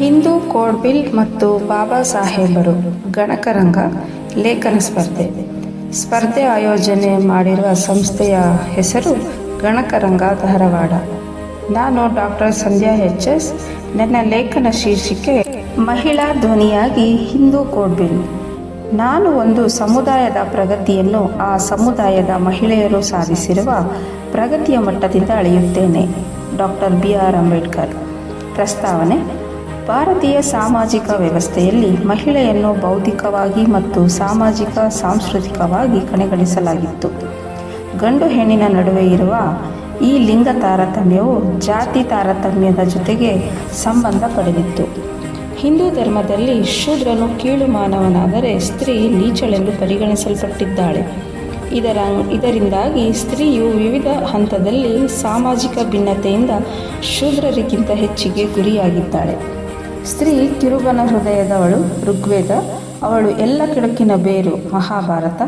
ಹಿಂದೂ ಕೋಡ್ಬಿಲ್ ಮತ್ತು ಬಾಬಾ ಸಾಹೇಬರು ಗಣಕರಂಗ ಲೇಖನ ಸ್ಪರ್ಧೆ. ಸ್ಪರ್ಧೆ ಆಯೋಜನೆ ಮಾಡಿರುವ ಸಂಸ್ಥೆಯ ಹೆಸರು ಗಣಕರಂಗ ಧಾರವಾಡ. ನಾನು ಡಾಕ್ಟರ್ ಸಂಧ್ಯಾ ಎಚ್ ಎಸ್, ನನ್ನ ಲೇಖನ ಶೀರ್ಷಿಕೆ ಮಹಿಳಾ ಧ್ವನಿಯಾಗಿ ಹಿಂದೂ ಕೋಡ್ಬಿಲ್. ನಾನು ಒಂದು ಸಮುದಾಯದ ಪ್ರಗತಿಯನ್ನು ಆ ಸಮುದಾಯದ ಮಹಿಳೆಯರು ಸಾಧಿಸಿರುವ ಪ್ರಗತಿಯ ಮಟ್ಟದಿಂದ ಅಳೆಯುತ್ತೇನೆ, ಡಾಕ್ಟರ್ ಬಿ ಆರ್ ಅಂಬೇಡ್ಕರ್. ಪ್ರಸ್ತಾವನೆ ಭಾರತೀಯ ಸಾಮಾಜಿಕ ವ್ಯವಸ್ಥೆಯಲ್ಲಿ ಮಹಿಳೆಯನ್ನು ಬೌದ್ಧಿಕವಾಗಿ ಮತ್ತು ಸಾಮಾಜಿಕ, ಸಾಂಸ್ಕೃತಿಕವಾಗಿ ಕಣೆಗಣಿಸಲಾಗಿತ್ತು ಗಂಡು ಹೆಣ್ಣಿನ ನಡುವೆ ಇರುವ ಈ ಲಿಂಗ ತಾರತಮ್ಯವು ಜಾತಿ ತಾರತಮ್ಯದ ಜೊತೆಗೆ ಸಂಬಂಧ ಪಡೆದಿತ್ತು. ಹಿಂದೂ ಧರ್ಮದಲ್ಲಿ ಶೂದ್ರನು ಕೀಳು ಮಾನವನಾದರೆ ಸ್ತ್ರೀ ನೀಚಳೆಂದು ಪರಿಗಣಿಸಲ್ಪಟ್ಟಿದ್ದಾಳೆ. ಇದರ, ಇದರಿಂದಾಗಿ ಸ್ತ್ರೀಯು ವಿವಿಧ ಹಂತದಲ್ಲಿ ಸಾಮಾಜಿಕ ಭಿನ್ನತೆಯಿಂದ ಶೂದ್ರರಿಗಿಂತ ಹೆಚ್ಚಿಗೆ ಗುರಿಯಾಗಿದ್ದಾಳೆ. ಸ್ತ್ರೀ ಕಿರುಬನ ಹೃದಯದವಳು ಋಗ್ವೇದ, ಅವಳು ಎಲ್ಲ ಕೆಳಕಿನ ಬೇರು ಮಹಾಭಾರತ,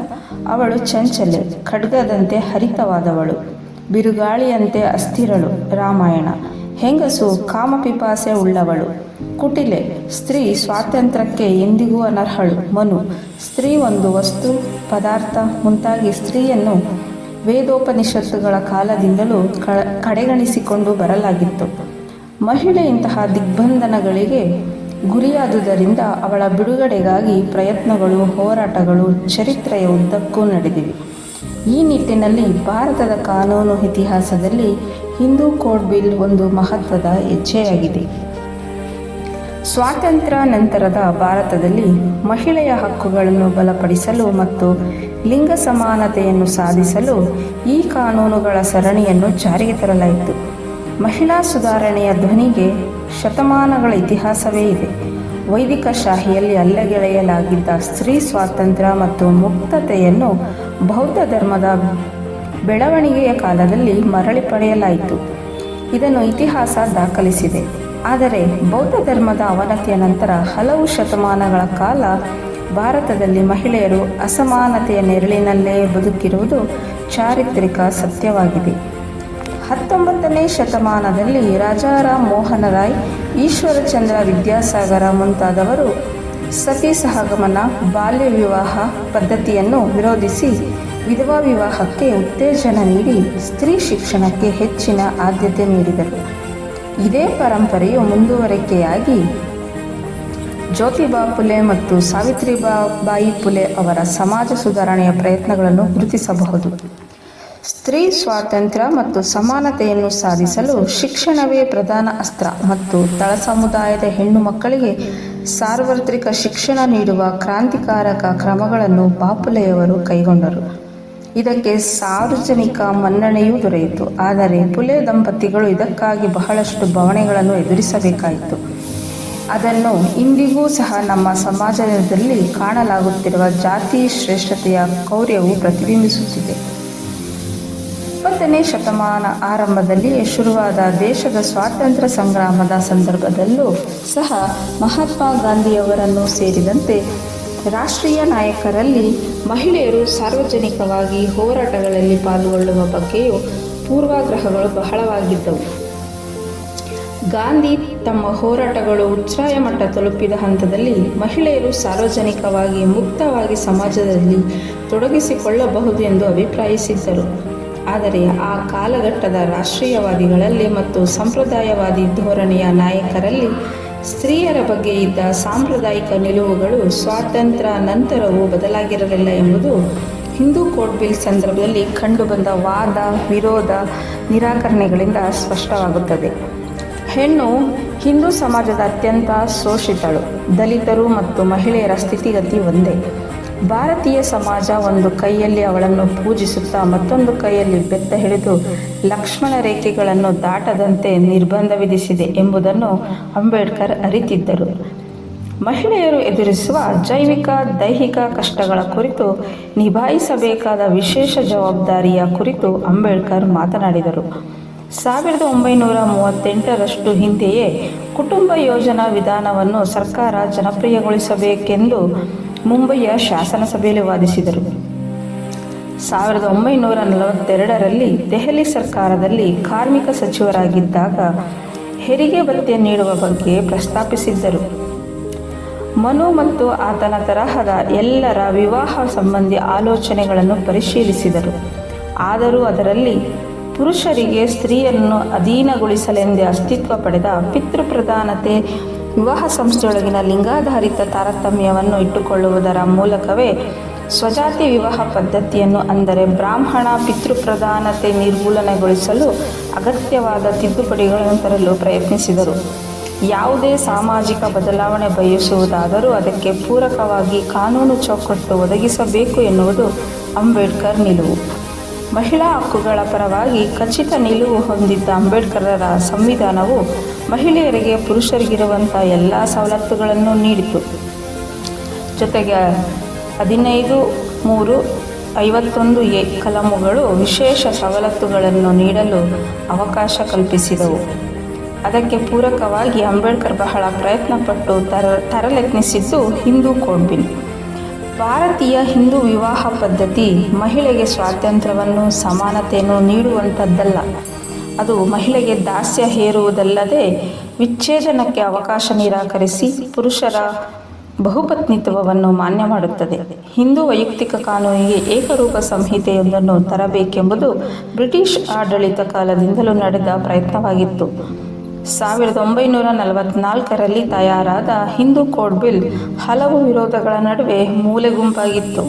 ಅವಳು ಚಂಚಲೆ, ಖಡ್ಗದಂತೆ ಹರಿತವಾದವಳು, ಬಿರುಗಾಳಿಯಂತೆ ಅಸ್ಥಿರಳು ರಾಮಾಯಣ, ಹೆಂಗಸು ಕಾಮಪಿಪಾಸೆ ಉಳ್ಳವಳು, ಕುಟಿಲೆ, ಸ್ತ್ರೀ ಸ್ವಾತಂತ್ರ್ಯಕ್ಕೆ ಎಂದಿಗೂ ಅನರ್ಹಳು, ಮನು, ಸ್ತ್ರೀ ಒಂದು ವಸ್ತು, ಪದಾರ್ಥ, ಮುಂತಾಗಿ ಸ್ತ್ರೀಯನ್ನು ವೇದೋಪನಿಷತ್ತುಗಳ ಕಾಲದಿಂದಲೂ ಕಡೆಗಣಿಸಿಕೊಂಡು ಬರಲಾಗಿತ್ತು. ಮಹಿಳೆ ಇಂತಹ ದಿಗ್ಬಂಧನಗಳಿಗೆ ಗುರಿಯಾದುದರಿಂದ ಅವಳ ಬಿಡುಗಡೆಗಾಗಿ ಪ್ರಯತ್ನಗಳು, ಹೋರಾಟಗಳು ಚರಿತ್ರೆಯ ಉದ್ದಕ್ಕೂ ನಡೆದಿವೆ. ಈ ನಿಟ್ಟಿನಲ್ಲಿ ಭಾರತದ ಕಾನೂನು ಇತಿಹಾಸದಲ್ಲಿ ಹಿಂದೂ ಕೋಡ್ ಬಿಲ್ ಒಂದು ಮಹತ್ವದ ಹೆಜ್ಜೆಯಾಗಿದೆ. ಸ್ವಾತಂತ್ರ್ಯ ನಂತರದ ಭಾರತದಲ್ಲಿ ಮಹಿಳೆಯ ಹಕ್ಕುಗಳನ್ನು ಬಲಪಡಿಸಲು ಮತ್ತು ಲಿಂಗ ಸಮಾನತೆಯನ್ನು ಸಾಧಿಸಲು ಈ ಕಾನೂನುಗಳ ಸರಣಿಯನ್ನು ಜಾರಿಗೆ ತರಲಾಯಿತು. ಮಹಿಳಾ ಸುಧಾರಣೆಯ ಧ್ವನಿಗೆ ಶತಮಾನಗಳ ಇತಿಹಾಸವೇ ಇದೆ. ವೈದಿಕ ಶಾಹಿಯಲ್ಲಿ ಅಲ್ಲಗೆಳೆಯಲಾಗಿದ್ದ ಸ್ತ್ರೀ ಸ್ವಾತಂತ್ರ್ಯ ಮತ್ತು ಮುಕ್ತತೆಯನ್ನು ಬೌದ್ಧ ಧರ್ಮದ ಬೆಳವಣಿಗೆಯ ಕಾಲದಲ್ಲಿ ಮರಳಿ ಪಡೆಯಲಾಯಿತು. ಇದನ್ನು ಇತಿಹಾಸ ದಾಖಲಿಸಿದೆ. ಆದರೆ ಬೌದ್ಧ ಧರ್ಮದ ಅವನತಿಯ ನಂತರ ಹಲವು ಶತಮಾನಗಳ ಕಾಲ ಭಾರತದಲ್ಲಿ ಮಹಿಳೆಯರು ಅಸಮಾನತೆಯ ನೆರಳಿನಲ್ಲೇ ಬದುಕಿರುವುದು ಚಾರಿತ್ರಿಕ ಸತ್ಯವಾಗಿದೆ. ಹತ್ತೊಂಬತ್ತನೇ ಶತಮಾನದಲ್ಲಿ ರಾಜಾರಾಮ್ ಮೋಹನ ರಾಯ್ ಈಶ್ವರಚಂದ್ರ ವಿದ್ಯಾಸಾಗರ ಮುಂತಾದವರು ಸತಿ ಸಹಗಮನ, ಬಾಲ್ಯ ವಿವಾಹ ಪದ್ಧತಿಯನ್ನು ವಿರೋಧಿಸಿ ವಿಧವಾ ವಿವಾಹಕ್ಕೆ ಉತ್ತೇಜನ ನೀಡಿ ಸ್ತ್ರೀ ಶಿಕ್ಷಣಕ್ಕೆ ಹೆಚ್ಚಿನ ಆದ್ಯತೆ ನೀಡಿದರು. ಇದೇ ಪರಂಪರೆಯು ಮುಂದುವರಿಕೆಯಾಗಿ ಜ್ಯೋತಿಬಾ ಫುಲೆ ಮತ್ತು ಸಾವಿತ್ರಿಬಾ ಬಾಯಿ ಫುಲೆ ಅವರ ಸಮಾಜ ಸುಧಾರಣೆಯ ಪ್ರಯತ್ನಗಳನ್ನು ಗುರುತಿಸಬಹುದು. ಸ್ತ್ರೀ ಸ್ವಾತಂತ್ರ್ಯ ಮತ್ತು ಸಮಾನತೆಯನ್ನು ಸಾಧಿಸಲು ಶಿಕ್ಷಣವೇ ಪ್ರಧಾನ ಅಸ್ತ್ರ ಮತ್ತು ತಳ ಸಮುದಾಯದ ಹೆಣ್ಣು ಮಕ್ಕಳಿಗೆ ಸಾರ್ವತ್ರಿಕ ಶಿಕ್ಷಣ ನೀಡುವ ಕ್ರಾಂತಿಕಾರಕ ಕ್ರಮಗಳನ್ನು ಬಾಪುಲೆಯವರು ಕೈಗೊಂಡರು. ಇದಕ್ಕೆ ಸಾರ್ವಜನಿಕ ಮನ್ನಣೆಯೂ ದೊರೆಯಿತು. ಆದರೆ ಪುಲೆ ದಂಪತಿಗಳು ಇದಕ್ಕಾಗಿ ಬಹಳಷ್ಟು ಬವಣೆಗಳನ್ನು ಎದುರಿಸಬೇಕಾಯಿತು. ಅದನ್ನು ಇಂದಿಗೂ ಸಹ ನಮ್ಮ ಸಮಾಜದಲ್ಲಿ ಕಾಣಲಾಗುತ್ತಿರುವ ಜಾತಿ ಶ್ರೇಷ್ಠತೆಯ ಕೌರ್ಯವು ಪ್ರತಿಬಿಂಬಿಸುತ್ತಿದೆ. ಇಪ್ಪತ್ತನೇ ಶತಮಾನ ಆರಂಭದಲ್ಲಿ ಶುರುವಾದ ದೇಶದ ಸ್ವಾತಂತ್ರ್ಯ ಸಂಗ್ರಾಮದ ಸಂದರ್ಭದಲ್ಲೂ ಸಹ ಮಹಾತ್ಮ ಗಾಂಧಿಯವರನ್ನು ಸೇರಿದಂತೆ ರಾಷ್ಟ್ರೀಯ ನಾಯಕರಲ್ಲಿ ಮಹಿಳೆಯರು ಸಾರ್ವಜನಿಕವಾಗಿ ಹೋರಾಟಗಳಲ್ಲಿ ಪಾಲ್ಗೊಳ್ಳುವ ಬಗ್ಗೆಯೂ ಪೂರ್ವಾಗ್ರಹಗಳು ಬಹಳವಾಗಿದ್ದವು. ಗಾಂಧಿ ತಮ್ಮ ಹೋರಾಟಗಳು ಉಚ್ಛ್ರಾಯ ಮಟ್ಟ ತಲುಪಿದ ಹಂತದಲ್ಲಿ ಮಹಿಳೆಯರು ಸಾರ್ವಜನಿಕವಾಗಿ ಮುಕ್ತವಾಗಿ ಸಮಾಜದಲ್ಲಿ ತೊಡಗಿಸಿಕೊಳ್ಳಬಹುದು ಎಂದು ಅಭಿಪ್ರಾಯಿಸಿದ್ದರು. ಆದರೆ ಆ ಕಾಲಘಟ್ಟದ ರಾಷ್ಟ್ರೀಯವಾದಿಗಳಲ್ಲಿ ಮತ್ತು ಸಂಪ್ರದಾಯವಾದಿ ಧೋರಣೆಯ ನಾಯಕರಲ್ಲಿ ಸ್ತ್ರೀಯರ ಬಗ್ಗೆ ಇದ್ದ ಸಾಂಪ್ರದಾಯಿಕ ನಿಲುವುಗಳು ಸ್ವಾತಂತ್ರ್ಯ ನಂತರವೂ ಬದಲಾಗಿರಲಿಲ್ಲ ಎಂಬುದು ಹಿಂದೂ ಕೋರ್ಟ್ ಬಿಲ್ ಸಂದರ್ಭದಲ್ಲಿ ಕಂಡುಬಂದ ವಾದ, ವಿರೋಧ, ನಿರಾಕರಣೆಗಳಿಂದ ಸ್ಪಷ್ಟವಾಗುತ್ತದೆ. ಹೆಣ್ಣು ಹಿಂದೂ ಸಮಾಜದ ಅತ್ಯಂತ ಶೋಷಿತಳು, ದಲಿತರು ಮತ್ತು ಮಹಿಳೆಯರ ಸ್ಥಿತಿಗತಿ ಒಂದೇ. ಭಾರತೀಯ ಸಮಾಜ ಒಂದು ಕೈಯಲ್ಲಿ ಅವಳನ್ನು ಪೂಜಿಸುತ್ತಾ ಮತ್ತೊಂದು ಕೈಯಲ್ಲಿ ಬೆತ್ತ ಹಿಡಿದು ಲಕ್ಷ್ಮಣ ರೇಖೆಗಳನ್ನು ದಾಟದಂತೆ ನಿರ್ಬಂಧ ವಿಧಿಸಿದೆ ಎಂಬುದನ್ನು ಅಂಬೇಡ್ಕರ್ ಅರಿತಿದ್ದರು. ಮಹಿಳೆಯರು ಎದುರಿಸುವ ಜೈವಿಕ, ದೈಹಿಕ ಕಷ್ಟಗಳ ಕುರಿತು ನಿಭಾಯಿಸಬೇಕಾದ ವಿಶೇಷ ಜವಾಬ್ದಾರಿಯ ಕುರಿತು ಅಂಬೇಡ್ಕರ್ ಮಾತನಾಡಿದರು. ಸಾವಿರದ ಒಂಬೈನೂರ ಮೂವತ್ತೆಂಟರಷ್ಟು ಹಿಂದೆಯೇ ಕುಟುಂಬ ಯೋಜನಾ ವಿಧಾನವನ್ನು ಸರ್ಕಾರ ಜನಪ್ರಿಯಗೊಳಿಸಬೇಕೆಂದು ಮುಂಬಯಿಯ ಶಾಸನಸಭೆಯಲ್ಲಿ ವಾದಿಸಿದರು. ಸಾವಿರದ ಒಂಬೈನೂರ ನಲವತ್ತೆರಡರಲ್ಲಿ ದೆಹಲಿ ಸರ್ಕಾರದಲ್ಲಿ ಕಾರ್ಮಿಕ ಸಚಿವರಾಗಿದ್ದಾಗ ಹೆರಿಗೆ ಭತ್ಯೆ ನೀಡುವ ಬಗ್ಗೆ ಪ್ರಸ್ತಾಪಿಸಿದ್ದರು. ಮನು ಮತ್ತು ಆತನ ತರಹದ ಎಲ್ಲರ ವಿವಾಹ ಸಂಬಂಧಿ ಆಲೋಚನೆಗಳನ್ನು ಪರಿಶೀಲಿಸಿದರು. ಆದರೂ ಅದರಲ್ಲಿ ಪುರುಷರಿಗೆ ಸ್ತ್ರೀಯನ್ನು ಅಧೀನಗೊಳಿಸಲೆಂದೇ ಅಸ್ತಿತ್ವ ಪಡೆದ ಪಿತೃಪ್ರಧಾನತೆ ವಿವಾಹ ಸಂಸ್ಥೆಯೊಳಗಿನ ಲಿಂಗಾಧಾರಿತ ತಾರತಮ್ಯವನ್ನು ಇಟ್ಟುಕೊಳ್ಳುವುದರ ಮೂಲಕವೇ ಸ್ವಜಾತಿ ವಿವಾಹ ಪದ್ಧತಿಯನ್ನು ಅಂದರೆ ಬ್ರಾಹ್ಮಣ ಪಿತೃಪ್ರಧಾನತೆ ನಿರ್ಮೂಲನೆಗೊಳಿಸಲು ಅಗತ್ಯವಾದ ತಿದ್ದುಪಡಿಗಳನ್ನು ತರಲು ಪ್ರಯತ್ನಿಸಿದರು. ಯಾವುದೇ ಸಾಮಾಜಿಕ ಬದಲಾವಣೆ ಬಯಸುವುದಾದರೂ ಅದಕ್ಕೆ ಪೂರಕವಾಗಿ ಕಾನೂನು ಚೌಕಟ್ಟು ಒದಗಿಸಬೇಕು ಎನ್ನುವುದು ಅಂಬೇಡ್ಕರ್ ನಿಲುವು. ಮಹಿಳಾ ಹಕ್ಕುಗಳ ಪರವಾಗಿ ಖಚಿತ ನಿಲುವು ಹೊಂದಿದ್ದ ಅಂಬೇಡ್ಕರರ ಸಂವಿಧಾನವು ಮಹಿಳೆಯರಿಗೆ ಪುರುಷರಿಗಿರುವಂಥ ಎಲ್ಲ ಸವಲತ್ತುಗಳನ್ನು ನೀಡಿತು. ಜೊತೆಗೆ ಹದಿನೈದು ಮೂರು ಐವತ್ತೊಂದು ಎ ಕಲಮುಗಳು ವಿಶೇಷ ಸವಲತ್ತುಗಳನ್ನು ನೀಡಲು ಅವಕಾಶ ಕಲ್ಪಿಸಿದವು. ಅದಕ್ಕೆ ಪೂರಕವಾಗಿ ಅಂಬೇಡ್ಕರ್ ಬಹಳ ಪ್ರಯತ್ನಪಟ್ಟು ತರ ತರಲೆತ್ನಿಸಿದ್ದು ಹಿಂದೂ ಕೋಡ್ಬಿನ್ ಭಾರತೀಯ ಹಿಂದೂ ವಿವಾಹ ಪದ್ಧತಿ ಮಹಿಳೆಗೆ ಸ್ವಾತಂತ್ರ್ಯವನ್ನು ಸಮಾನತೆಯನ್ನು ನೀಡುವಂಥದ್ದಲ್ಲ. ಅದು ಮಹಿಳೆಗೆ ದಾಸ್ಯ ಹೇರುವುದಲ್ಲದೆ ವಿಚ್ಛೇದನಕ್ಕೆ ಅವಕಾಶ ನಿರಾಕರಿಸಿ ಪುರುಷರ ಬಹುಪತ್ನಿತ್ವವನ್ನು ಮಾನ್ಯ ಮಾಡುತ್ತದೆ. ಹಿಂದೂ ವೈಯಕ್ತಿಕ ಕಾನೂನಿಗೆ ಏಕರೂಪ ಸಂಹಿತೆಯೊಂದನ್ನು ತರಬೇಕೆಂಬುದು ಬ್ರಿಟಿಷ್ ಆಡಳಿತ ಕಾಲದಿಂದಲೂ ನಡೆದ ಪ್ರಯತ್ನವಾಗಿತ್ತು. ಸಾವಿರದ ಒಂಬೈನೂರ ನಲವತ್ನಾಲ್ಕರಲ್ಲಿ ತಯಾರಾದ ಹಿಂದೂ ಕೋಡ್ ಬಿಲ್ ಹಲವು ವಿರೋಧಗಳ ನಡುವೆ ಮೂಲೆಗುಂಪಾಗಿತ್ತು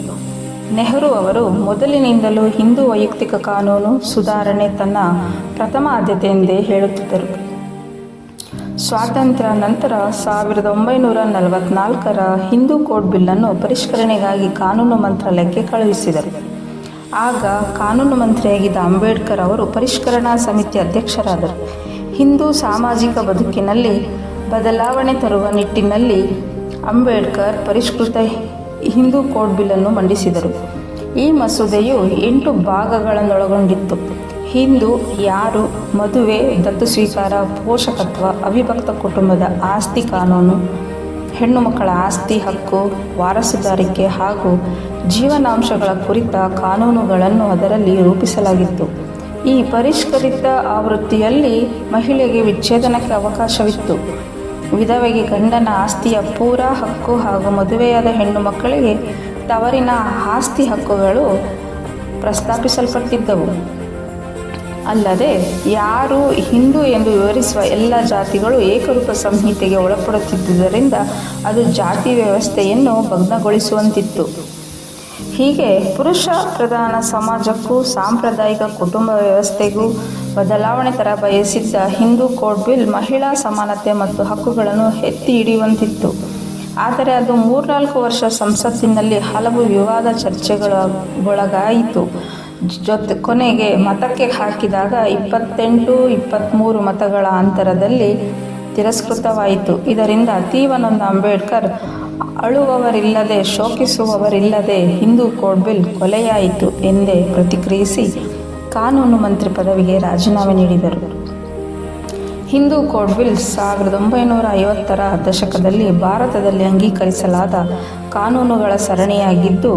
ನೆಹರು ಅವರು ಮೊದಲಿನಿಂದಲೂ ಹಿಂದೂ ವೈಯಕ್ತಿಕ ಕಾನೂನು ಸುಧಾರಣೆ ತನ್ನ ಪ್ರಥಮ ಆದ್ಯತೆ ಎಂದೇ ಹೇಳುತ್ತಿದ್ದರು. ಸ್ವಾತಂತ್ರ್ಯ ನಂತರ ಸಾವಿರದ ಒಂಬೈನೂರ ನಲವತ್ನಾಲ್ಕರ ಹಿಂದೂ ಕೋಡ್ ಬಿಲ್ಲನ್ನು ಪರಿಷ್ಕರಣೆಗಾಗಿ ಕಾನೂನು ಮಂತ್ರಾಲಯಕ್ಕೆ ಕಳುಹಿಸಿದರು. ಆಗ ಕಾನೂನು ಮಂತ್ರಿಯಾಗಿದ್ದ ಅಂಬೇಡ್ಕರ್ ಅವರು ಪರಿಷ್ಕರಣಾ ಸಮಿತಿ ಅಧ್ಯಕ್ಷರಾದರು. ಹಿಂದೂ ಸಾಮಾಜಿಕ ಬದುಕಿನಲ್ಲಿ ಬದಲಾವಣೆ ತರುವ ನಿಟ್ಟಿನಲ್ಲಿ ಅಂಬೇಡ್ಕರ್ ಪರಿಷ್ಕೃತ ಹಿಂದೂ ಕೋಡ್ ಬಿಲ್ಲನ್ನು ಮಂಡಿಸಿದರು. ಈ ಮಸೂದೆಯು ಎಂಟು ಭಾಗಗಳನ್ನೊಳಗೊಂಡಿತ್ತು. ಹಿಂದೂ, ಯಾರು, ಮದುವೆ, ದತ್ತು ಸ್ವೀಕಾರ, ಪೋಷಕತ್ವ, ಅವಿಭಕ್ತ ಕುಟುಂಬದ ಆಸ್ತಿ ಕಾನೂನು, ಹೆಣ್ಣು ಮಕ್ಕಳ ಆಸ್ತಿ ಹಕ್ಕು, ವಾರಸುದಾರಿಕೆ ಹಾಗೂ ಜೀವನಾಂಶಗಳ ಕುರಿತ ಕಾನೂನುಗಳನ್ನು ಅದರಲ್ಲಿ ರೂಪಿಸಲಾಗಿತ್ತು. ಈ ಪರಿಷ್ಕರಿತ ಆವೃತ್ತಿಯಲ್ಲಿ ಮಹಿಳೆಗೆ ವಿಚ್ಛೇದನಕ್ಕೆ ಅವಕಾಶವಿತ್ತು. ವಿಧವೆಗೆ ಗಂಡನ ಆಸ್ತಿಯ ಪೂರ ಹಕ್ಕು ಹಾಗೂ ಮದುವೆಯಾದ ಹೆಣ್ಣು ಮಕ್ಕಳಿಗೆ ತವರಿನ ಆಸ್ತಿ ಹಕ್ಕುಗಳು ಪ್ರಸ್ತಾಪಿಸಲ್ಪಟ್ಟಿದ್ದವು. ಅಲ್ಲದೆ, ಯಾರು ಹಿಂದೂ ಎಂದು ವಿವರಿಸುವ ಎಲ್ಲ ಜಾತಿಗಳು ಏಕರೂಪ ಸಂಹಿತೆಗೆ ಒಳಪಡುತ್ತಿದ್ದುದರಿಂದ ಅದು ಜಾತಿ ವ್ಯವಸ್ಥೆಯನ್ನು ಭಗ್ನಗೊಳಿಸುವಂತಿತ್ತು. ಹೀಗೆ ಪುರುಷ ಪ್ರಧಾನ ಸಮಾಜಕ್ಕೂ ಸಾಂಪ್ರದಾಯಿಕ ಕುಟುಂಬ ವ್ಯವಸ್ಥೆಗೂ ಬದಲಾವಣೆ ತರ ಬಯಸಿದ್ದ ಹಿಂದೂ ಕೋಡ್ ಬಿಲ್ ಮಹಿಳಾ ಸಮಾನತೆ ಮತ್ತು ಹಕ್ಕುಗಳನ್ನು ಎತ್ತಿ ಹಿಡಿಯುವಂತಿತ್ತು. ಆದರೆ ಅದು ಮೂರ್ನಾಲ್ಕು ವರ್ಷ ಸಂಸತ್ತಿನಲ್ಲಿ ಹಲವು ವಿವಾದ ಚರ್ಚೆಗಳ ಒಳಗಾಯಿತು ಜೊತೆ, ಕೊನೆಗೆ ಮತಕ್ಕೆ ಹಾಕಿದಾಗ ಇಪ್ಪತ್ತೆಂಟು ಇಪ್ಪತ್ತ್ಮೂರು ಮತಗಳ ಅಂತರದಲ್ಲಿ ತಿರಸ್ಕೃತವಾಯಿತು. ಇದರಿಂದ ತೀವನೊಂದ ಅಂಬೇಡ್ಕರ್ ಅಳುವವರಿಲ್ಲದೆ, ಶೋಕಿಸುವವರಿಲ್ಲದೆ ಹಿಂದೂ ಕೋಡ್ ಬಿಲ್ ಕೊಲೆಯಾಯಿತು ಎಂದೇ ಪ್ರತಿಕ್ರಿಯಿಸಿ ಕಾನೂನು ಮಂತ್ರಿ ಪದವಿಗೆ ರಾಜೀನಾಮೆ ನೀಡಿದರು. ಹಿಂದೂ ಕೋಡ್ ಬಿಲ್ ಸಾವಿರದ ಒಂಬೈನೂರ ಐವತ್ತರ ದಶಕದಲ್ಲಿ ಭಾರತದಲ್ಲಿ ಅಂಗೀಕರಿಸಲಾದ ಕಾನೂನುಗಳ ಸರಣಿಯಾಗಿದ್ದು,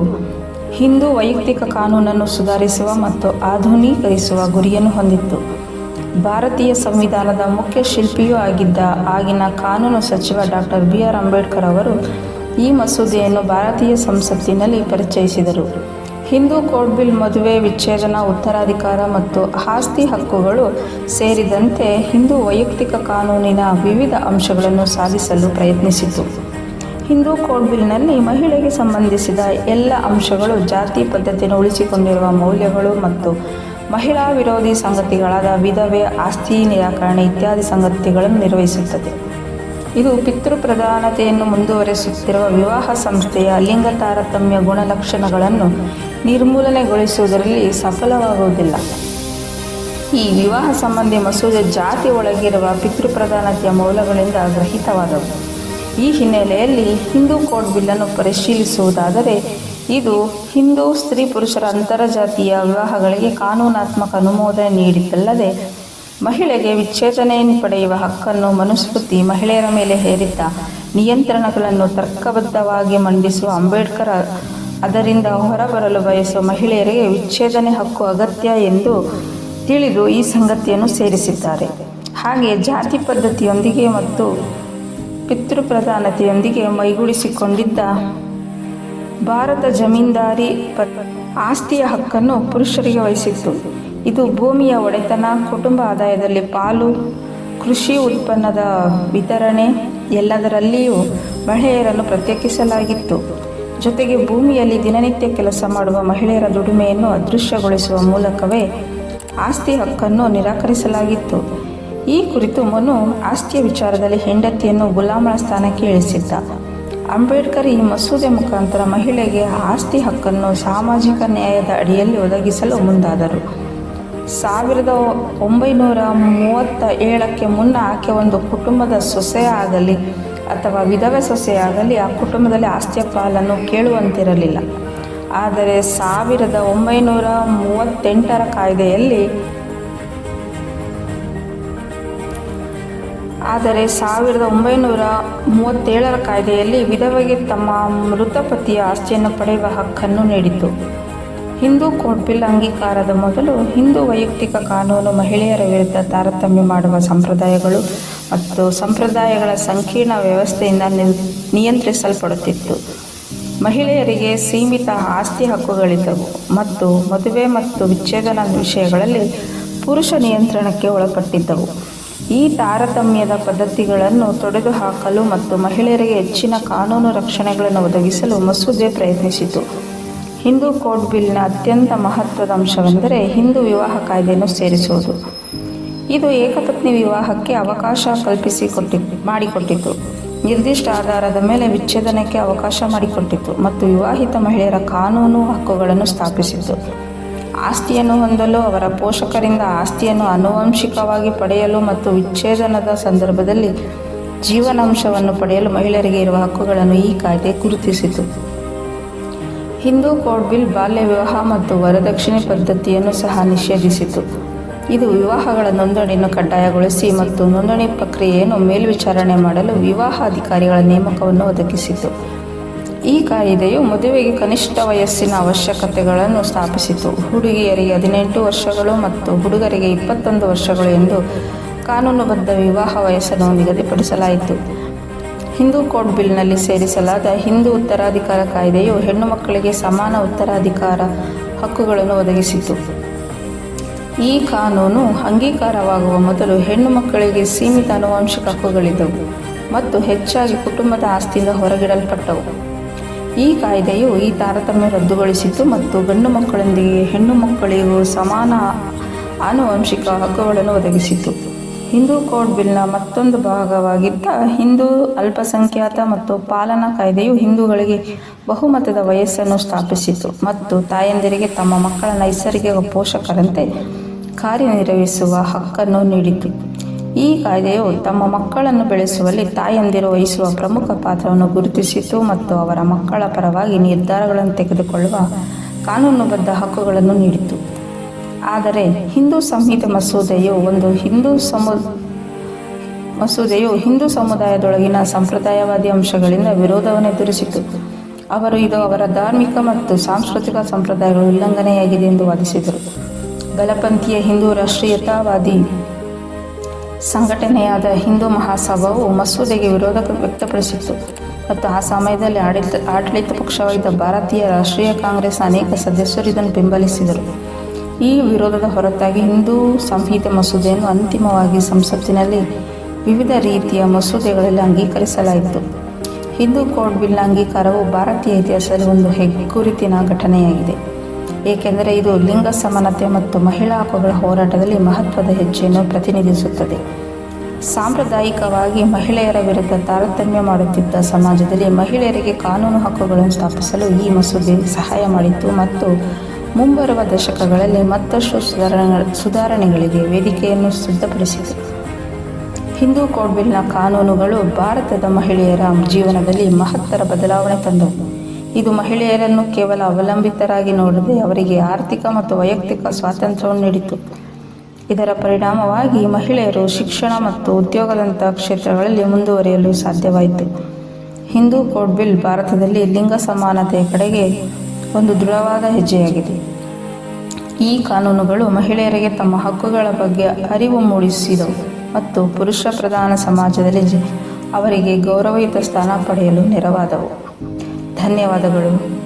ಹಿಂದೂ ವೈಯಕ್ತಿಕ ಕಾನೂನನ್ನು ಸುಧಾರಿಸುವ ಮತ್ತು ಆಧುನೀಕರಿಸುವ ಗುರಿಯನ್ನು ಹೊಂದಿತ್ತು. ಭಾರತೀಯ ಸಂವಿಧಾನದ ಮುಖ್ಯ ಶಿಲ್ಪಿಯೂ ಆಗಿದ್ದ ಆಗಿನ ಕಾನೂನು ಸಚಿವ ಡಾಕ್ಟರ್ ಬಿ ಆರ್ ಅಂಬೇಡ್ಕರ್ ಅವರು ಈ ಮಸೂದೆಯನ್ನು ಭಾರತೀಯ ಸಂಸತ್ತಿನಲ್ಲಿ ಪರಿಚಯಿಸಿದರು. ಹಿಂದೂ ಕೋಡ್ ಬಿಲ್ ಮದುವೆ, ವಿಚ್ಛೇದನ, ಉತ್ತರಾಧಿಕಾರ ಮತ್ತು ಆಸ್ತಿ ಹಕ್ಕುಗಳು ಸೇರಿದಂತೆ ಹಿಂದೂ ವೈಯಕ್ತಿಕ ಕಾನೂನಿನ ವಿವಿಧ ಅಂಶಗಳನ್ನು ಸಾಧಿಸಲು ಪ್ರಯತ್ನಿಸಿತು. ಹಿಂದೂ ಕೋಡ್ ಬಿಲ್ನಲ್ಲಿ ಮಹಿಳೆಗೆ ಸಂಬಂಧಿಸಿದ ಎಲ್ಲ ಅಂಶಗಳು ಜಾತಿ ಪದ್ಧತಿಯನ್ನು ಉಳಿಸಿಕೊಂಡಿರುವ ಮೌಲ್ಯಗಳು ಮತ್ತು ಮಹಿಳಾ ವಿರೋಧಿ ಸಂಗತಿಗಳಾದ ವಿಧವೆ, ಆಸ್ತಿ ನಿರಾಕರಣೆ ಇತ್ಯಾದಿ ಸಂಗತಿಗಳನ್ನು ನಿರ್ವಹಿಸುತ್ತದೆ. ಇದು ಪಿತೃಪ್ರಧಾನತೆಯನ್ನು ಮುಂದುವರೆಸುತ್ತಿರುವ ವಿವಾಹ ಸಂಸ್ಥೆಯ ಲಿಂಗ ತಾರತಮ್ಯ ಗುಣಲಕ್ಷಣಗಳನ್ನು ನಿರ್ಮೂಲನೆಗೊಳಿಸುವುದರಲ್ಲಿ ಸಫಲವಾಗುವುದಿಲ್ಲ. ಈ ವಿವಾಹ ಸಂಬಂಧಿ ಮಸೂದೆ ಜಾತಿ ಒಳಗಿರುವ ಪಿತೃಪ್ರಧಾನತೆಯ ಮೌಲ್ಯಗಳಿಂದ ಗ್ರಹಿತವಾದವು. ಈ ಹಿನ್ನೆಲೆಯಲ್ಲಿ ಹಿಂದೂ ಕೋಡ್ ಬಿಲ್ಲನ್ನು ಪರಿಶೀಲಿಸುವುದಾದರೆ ಇದು ಹಿಂದೂ ಸ್ತ್ರೀ ಪುರುಷರ ಅಂತರಜಾತೀಯ ವಿವಾಹಗಳಿಗೆ ಕಾನೂನಾತ್ಮಕ ಅನುಮೋದನೆ ನೀಡಿದ್ದಲ್ಲದೆ ಮಹಿಳೆಗೆ ವಿಚ್ಛೇದನೆಯನ್ನು ಪಡೆಯುವ ಹಕ್ಕನ್ನು ಮನುಸ್ಮೃತಿ ಮಹಿಳೆಯರ ಮೇಲೆ ಹೇರಿದ್ದ ನಿಯಂತ್ರಣಗಳನ್ನು ತರ್ಕಬದ್ಧವಾಗಿ ಮಂಡಿಸುವ ಅಂಬೇಡ್ಕರ್, ಅದರಿಂದ ಹೊರಬರಲು ಬಯಸುವ ಮಹಿಳೆಯರಿಗೆ ವಿಚ್ಛೇದನೆ ಹಕ್ಕು ಅಗತ್ಯ ಎಂದು ತಿಳಿದು ಈ ಸಂಗತಿಯನ್ನು ಸೇರಿಸಿದ್ದಾರೆ. ಹಾಗೆ ಜಾತಿ ಪದ್ಧತಿಯೊಂದಿಗೆ ಮತ್ತು ಪಿತೃಪ್ರಧಾನತೆಯೊಂದಿಗೆ ಮೈಗೂಡಿಸಿಕೊಂಡಿದ್ದ ಭಾರತ ಜಮೀನ್ದಾರಿ ಆಸ್ತಿಯ ಹಕ್ಕನ್ನು ಪುರುಷರಿಗೆ ವಹಿಸಿತ್ತು. ಇದು ಭೂಮಿಯ ಒಡೆತನ, ಕುಟುಂಬ ಆದಾಯದಲ್ಲಿ ಪಾಲು, ಕೃಷಿ ಉತ್ಪನ್ನದ ವಿತರಣೆ ಎಲ್ಲದರಲ್ಲಿಯೂ ಮಹಿಳೆಯರನ್ನು ಪ್ರತ್ಯೇಕಿಸಲಾಗಿತ್ತು. ಜೊತೆಗೆ ಭೂಮಿಯಲ್ಲಿ ದಿನನಿತ್ಯ ಕೆಲಸ ಮಾಡುವ ಮಹಿಳೆಯರ ದುಡಿಮೆಯನ್ನು ಅದೃಶ್ಯಗೊಳಿಸುವ ಮೂಲಕವೇ ಆಸ್ತಿ ಹಕ್ಕನ್ನು ನಿರಾಕರಿಸಲಾಗಿತ್ತು. ಈ ಕುರಿತು ಮನು ಆಸ್ತಿಯ ವಿಚಾರದಲ್ಲಿ ಹೆಂಡತಿಯನ್ನು ಗುಲಾಮಳ ಸ್ಥಾನಕ್ಕೆ ಇಳಿಸಿದ್ದ. ಅಂಬೇಡ್ಕರ್ ಈ ಮಸೂದೆ ಮುಖಾಂತರ ಮಹಿಳೆಗೆ ಆಸ್ತಿ ಹಕ್ಕನ್ನು ಸಾಮಾಜಿಕ ನ್ಯಾಯದ ಅಡಿಯಲ್ಲಿ ಒದಗಿಸಲು ಮುಂದಾದರು. ಸಾವಿರದ ಒಂಬೈನೂರ ಮೂವತ್ತ ಏಳಕ್ಕೆ ಮುನ್ನ ಆಕೆ ಒಂದು ಕುಟುಂಬದ ಸೊಸೆಯಾಗಲಿ ಅಥವಾ ವಿಧವೆ ಸೊಸೆಯಾಗಲಿ ಆ ಕುಟುಂಬದಲ್ಲಿ ಆಸ್ತಿಯ ಪಾಲನ್ನು ಕೇಳುವಂತಿರಲಿಲ್ಲ. ಆದರೆ ಸಾವಿರದ ಒಂಬೈನೂರ ಮೂವತ್ತೆಂಟರ ಕಾಯ್ದೆಯಲ್ಲಿ ಆದರೆ ಸಾವಿರದ ಒಂಬೈನೂರ ಮೂವತ್ತೇಳರ ಕಾಯ್ದೆಯಲ್ಲಿ ವಿಧವೆಗೆ ತಮ್ಮ ಮೃತಪತಿಯ ಆಸ್ತಿಯನ್ನು ಪಡೆಯುವ ಹಕ್ಕನ್ನು ನೀಡಿತು ಹಿಂದೂ ಕೋಡ್ ಬಿಲ್ ಅಂಗೀಕಾರದ ಮೊದಲು ಹಿಂದೂ ವೈಯಕ್ತಿಕ ಕಾನೂನು ಮಹಿಳೆಯರ ವಿರುದ್ಧ ತಾರತಮ್ಯ ಮಾಡುವ ಸಂಪ್ರದಾಯಗಳು ಮತ್ತು ಸಂಪ್ರದಾಯಗಳ ಸಂಕೀರ್ಣ ವ್ಯವಸ್ಥೆಯಿಂದ ನಿಯಂತ್ರಿಸಲ್ಪಡುತ್ತಿತ್ತು. ಮಹಿಳೆಯರಿಗೆ ಸೀಮಿತ ಆಸ್ತಿ ಹಕ್ಕುಗಳಿದ್ದವು ಮತ್ತು ಮದುವೆ ಮತ್ತು ವಿಚ್ಛೇದನ ವಿಷಯಗಳಲ್ಲಿ ಪುರುಷ ನಿಯಂತ್ರಣಕ್ಕೆ ಒಳಪಟ್ಟಿದ್ದವು. ಈ ತಾರತಮ್ಯದ ಪದ್ಧತಿಗಳನ್ನು ತೊಡೆದುಹಾಕಲು ಮತ್ತು ಮಹಿಳೆಯರಿಗೆ ಹೆಚ್ಚಿನ ಕಾನೂನು ರಕ್ಷಣೆಗಳನ್ನು ಒದಗಿಸಲು ಮಸೂದೆ ಪ್ರಯತ್ನಿಸಿತು. ಹಿಂದೂ ಕೋಡ್ ಬಿಲ್ನ ಅತ್ಯಂತ ಮಹತ್ವದ ಅಂಶವೆಂದರೆ ಹಿಂದೂ ವಿವಾಹ ಕಾಯ್ದೆಯನ್ನು ಸೇರಿಸುವುದು. ಇದು ಏಕಪತ್ನಿ ವಿವಾಹಕ್ಕೆ ಅವಕಾಶ ಕಲ್ಪಿಸಿಕೊಟ್ಟಿ, ಮಾಡಿಕೊಟ್ಟಿತು. ನಿರ್ದಿಷ್ಟ ಆಧಾರದ ಮೇಲೆ ವಿಚ್ಛೇದನಕ್ಕೆ ಅವಕಾಶ ಮಾಡಿಕೊಟ್ಟಿತು ಮತ್ತು ವಿವಾಹಿತ ಮಹಿಳೆಯರ ಕಾನೂನು ಹಕ್ಕುಗಳನ್ನು ಸ್ಥಾಪಿಸಿತು. ಆಸ್ತಿಯನ್ನು ಹೊಂದಲು ಅವರ ಪೋಷಕರಿಂದ ಆಸ್ತಿಯನ್ನು ಆನುವಂಶಿಕವಾಗಿ ಪಡೆಯಲು ಮತ್ತು ವಿಚ್ಛೇದನದ ಸಂದರ್ಭದಲ್ಲಿ ಜೀವನಾಂಶವನ್ನು ಪಡೆಯಲು ಮಹಿಳೆಯರಿಗೆ ಇರುವ ಹಕ್ಕುಗಳನ್ನು ಈ ಕಾಯ್ದೆ ಗುರುತಿಸಿತು. ಹಿಂದೂ ಕೋಡ್ ಬಿಲ್ ಬಾಲ್ಯ ವಿವಾಹ ಮತ್ತು ವರದಕ್ಷಿಣೆ ಪದ್ಧತಿಯನ್ನು ಸಹ ನಿಷೇಧಿಸಿತು. ಇದು ವಿವಾಹಗಳ ನೋಂದಣಿಯನ್ನು ಕಡ್ಡಾಯಗೊಳಿಸಿ ಮತ್ತು ನೋಂದಣಿ ಪ್ರಕ್ರಿಯೆಯನ್ನು ಮೇಲ್ವಿಚಾರಣೆ ಮಾಡಲು ವಿವಾಹ ಅಧಿಕಾರಿಗಳ ನೇಮಕವನ್ನು ಒದಗಿಸಿತು. ಈ ಕಾಯಿದೆಯು ಮದುವೆಗೆ ಕನಿಷ್ಠ ವಯಸ್ಸಿನ ಅವಶ್ಯಕತೆಗಳನ್ನು ಸ್ಥಾಪಿಸಿತು. ಹುಡುಗಿಯರಿಗೆ ಹದಿನೆಂಟು ವರ್ಷಗಳು ಮತ್ತು ಹುಡುಗರಿಗೆ ಇಪ್ಪತ್ತೊಂದು ವರ್ಷಗಳು ಎಂದು ಕಾನೂನುಬದ್ಧ ವಿವಾಹ ವಯಸ್ಸನ್ನು ನಿಗದಿಪಡಿಸಲಾಯಿತು. ಹಿಂದೂ ಕೋಡ್ ಬಿಲ್ನಲ್ಲಿ ಸೇರಿಸಲಾದ ಹಿಂದೂ ಉತ್ತರಾಧಿಕಾರ ಕಾಯ್ದೆಯು ಹೆಣ್ಣು ಮಕ್ಕಳಿಗೆ ಸಮಾನ ಉತ್ತರಾಧಿಕಾರ ಹಕ್ಕುಗಳನ್ನು ಒದಗಿಸಿತು. ಈ ಕಾನೂನು ಅಂಗೀಕಾರವಾಗುವ ಮೊದಲು ಹೆಣ್ಣು ಮಕ್ಕಳಿಗೆ ಸೀಮಿತ ಆನುವಂಶಿಕ ಹಕ್ಕುಗಳಿದ್ದವು ಮತ್ತು ಹೆಚ್ಚಾಗಿ ಕುಟುಂಬದ ಆಸ್ತಿಯಿಂದ ಹೊರಗಿಡಲ್ಪಟ್ಟವು. ಈ ಕಾಯ್ದೆಯು ಈ ತಾರತಮ್ಯ ರದ್ದುಗೊಳಿಸಿತು ಮತ್ತು ಗಂಡು ಮಕ್ಕಳೊಂದಿಗೆ ಹೆಣ್ಣು ಮಕ್ಕಳಿಗೂ ಸಮಾನ ಆನುವಂಶಿಕ ಹಕ್ಕುಗಳನ್ನು ಒದಗಿಸಿತು. ಹಿಂದೂ ಕೋಡ್ ಬಿಲ್ನ ಮತ್ತೊಂದು ಭಾಗವಾಗಿದ್ದ ಹಿಂದೂ ಅಲ್ಪಸಂಖ್ಯಾತ ಮತ್ತು ಪಾಲನಾ ಕಾಯ್ದೆಯು ಹಿಂದೂಗಳಿಗೆ ಬಹುಮತದ ವಯಸ್ಸನ್ನು ಸ್ಥಾಪಿಸಿತು ಮತ್ತು ತಾಯಂದಿರಿಗೆ ತಮ್ಮ ಮಕ್ಕಳ ನೈಸರ್ಗಿಕ ಪೋಷಕರಂತೆ ಕಾರ್ಯನಿರ್ವಹಿಸುವ ಹಕ್ಕನ್ನು ನೀಡಿತು. ಈ ಕಾಯ್ದೆಯು ತಮ್ಮ ಮಕ್ಕಳನ್ನು ಬೆಳೆಸುವಲ್ಲಿ ತಾಯಂದಿರು ವಹಿಸುವ ಪ್ರಮುಖ ಪಾತ್ರವನ್ನು ಗುರುತಿಸಿತು ಮತ್ತು ಅವರ ಮಕ್ಕಳ ಪರವಾಗಿ ನಿರ್ಧಾರಗಳನ್ನು ತೆಗೆದುಕೊಳ್ಳುವ ಕಾನೂನುಬದ್ಧ ಹಕ್ಕುಗಳನ್ನು ನೀಡಿತು. ಆದರೆ ಹಿಂದೂ ಸಂಹಿತೆ ಮಸೂದೆಯು ಒಂದು ಹಿಂದೂ ಸಮು, ಮಸೂದೆಯು ಹಿಂದೂ ಸಮುದಾಯದೊಳಗಿನ ಸಂಪ್ರದಾಯವಾದಿ ಅಂಶಗಳಿಂದ ವಿರೋಧವನ್ನು ಎದುರಿಸಿತು. ಅವರು ಇದು ಅವರ ಧಾರ್ಮಿಕ ಮತ್ತು ಸಾಂಸ್ಕೃತಿಕ ಸಂಪ್ರದಾಯಗಳ ಉಲ್ಲಂಘನೆಯಾಗಿದೆ ಎಂದು ವಾದಿಸಿದರು. ಗಲಪಂಥೀಯ ಹಿಂದೂ ರಾಷ್ಟ್ರೀಯತಾವಾದಿ ಸಂಘಟನೆಯಾದ ಹಿಂದೂ ಮಹಾಸಭಾವು ಮಸೂದೆಗೆ ವಿರೋಧ ವ್ಯಕ್ತಪಡಿಸಿತ್ತು ಮತ್ತು ಆ ಸಮಯದಲ್ಲಿ ಆಡಳಿತ ಆಡಳಿತ ಪಕ್ಷವಾಗಿದ್ದ ಭಾರತೀಯ ರಾಷ್ಟ್ರೀಯ ಕಾಂಗ್ರೆಸ್ ಅನೇಕ ಸದಸ್ಯರು ಇದನ್ನು ಬೆಂಬಲಿಸಿದರು. ಈ ವಿರೋಧದ ಹೊರತಾಗಿ ಹಿಂದೂ ಸಂಹಿತೆ ಮಸೂದೆಯನ್ನು ಅಂತಿಮವಾಗಿ ಸಂಸತ್ತಿನಲ್ಲಿ ವಿವಿಧ ರೀತಿಯ ಮಸೂದೆಗಳಲ್ಲಿ ಅಂಗೀಕರಿಸಲಾಯಿತು. ಹಿಂದೂ ಕೋಡ್ ಬಿಲ್ನ ಅಂಗೀಕಾರವು ಭಾರತೀಯ ಇತಿಹಾಸದಲ್ಲಿ ಒಂದು ಹೆಗ್ಗುರುತಿನ ಘಟನೆಯಾಗಿದೆ. ಏಕೆಂದರೆ ಇದು ಲಿಂಗ ಸಮಾನತೆ ಮತ್ತು ಮಹಿಳಾ ಹಕ್ಕುಗಳ ಹೋರಾಟದಲ್ಲಿ ಮಹತ್ವದ ಹೆಜ್ಜೆಯನ್ನು ಪ್ರತಿನಿಧಿಸುತ್ತದೆ. ಸಾಂಪ್ರದಾಯಿಕವಾಗಿ ಮಹಿಳೆಯರ ವಿರುದ್ಧ ತಾರತಮ್ಯ ಮಾಡುತ್ತಿದ್ದ ಸಮಾಜದಲ್ಲಿ ಮಹಿಳೆಯರಿಗೆ ಕಾನೂನು ಹಕ್ಕುಗಳನ್ನು ಸ್ಥಾಪಿಸಲು ಈ ಮಸೂದೆ ಸಹಾಯ ಮಾಡಿತು ಮತ್ತು ಮುಂಬರುವ ದಶಕಗಳಲ್ಲಿ ಮತ್ತಷ್ಟು ಸುಧಾರಣೆ ಸುಧಾರಣೆಗಳಿಗೆ ವೇದಿಕೆಯನ್ನು ಸಿದ್ಧಪಡಿಸಿದೆ. ಹಿಂದೂ ಕೋಡ್ ಬಿಲ್ನ ಕಾನೂನುಗಳು ಭಾರತದ ಮಹಿಳೆಯರ ಜೀವನದಲ್ಲಿ ಮಹತ್ತರ ಬದಲಾವಣೆ ತಂದವು. ಇದು ಮಹಿಳೆಯರನ್ನು ಕೇವಲ ಅವಲಂಬಿತರಾಗಿ ನೋಡದೆ ಅವರಿಗೆ ಆರ್ಥಿಕ ಮತ್ತು ವೈಯಕ್ತಿಕ ಸ್ವಾತಂತ್ರ್ಯವನ್ನು ನೀಡಿತು. ಇದರ ಪರಿಣಾಮವಾಗಿ ಮಹಿಳೆಯರು ಶಿಕ್ಷಣ ಮತ್ತು ಉದ್ಯೋಗದಂತಹ ಕ್ಷೇತ್ರಗಳಲ್ಲಿ ಮುಂದುವರಿಯಲು ಸಾಧ್ಯವಾಯಿತು. ಹಿಂದೂ ಕೋಡ್ ಬಿಲ್ ಭಾರತದಲ್ಲಿ ಲಿಂಗ ಸಮಾನತೆಯ ಕಡೆಗೆ ಒಂದು ದೃಢವಾದ ಹೆಜ್ಜೆಯಾಗಿದೆ. ಈ ಕಾನೂನುಗಳು ಮಹಿಳೆಯರಿಗೆ ತಮ್ಮ ಹಕ್ಕುಗಳ ಬಗ್ಗೆ ಅರಿವು ಮೂಡಿಸಿದವು ಮತ್ತು ಪುರುಷ ಪ್ರಧಾನ ಸಮಾಜದಲ್ಲಿ ಅವರಿಗೆ ಗೌರವಯುತ ಸ್ಥಾನ ಪಡೆಯಲು ನೆರವಾದವು. ಧನ್ಯವಾದಗಳು.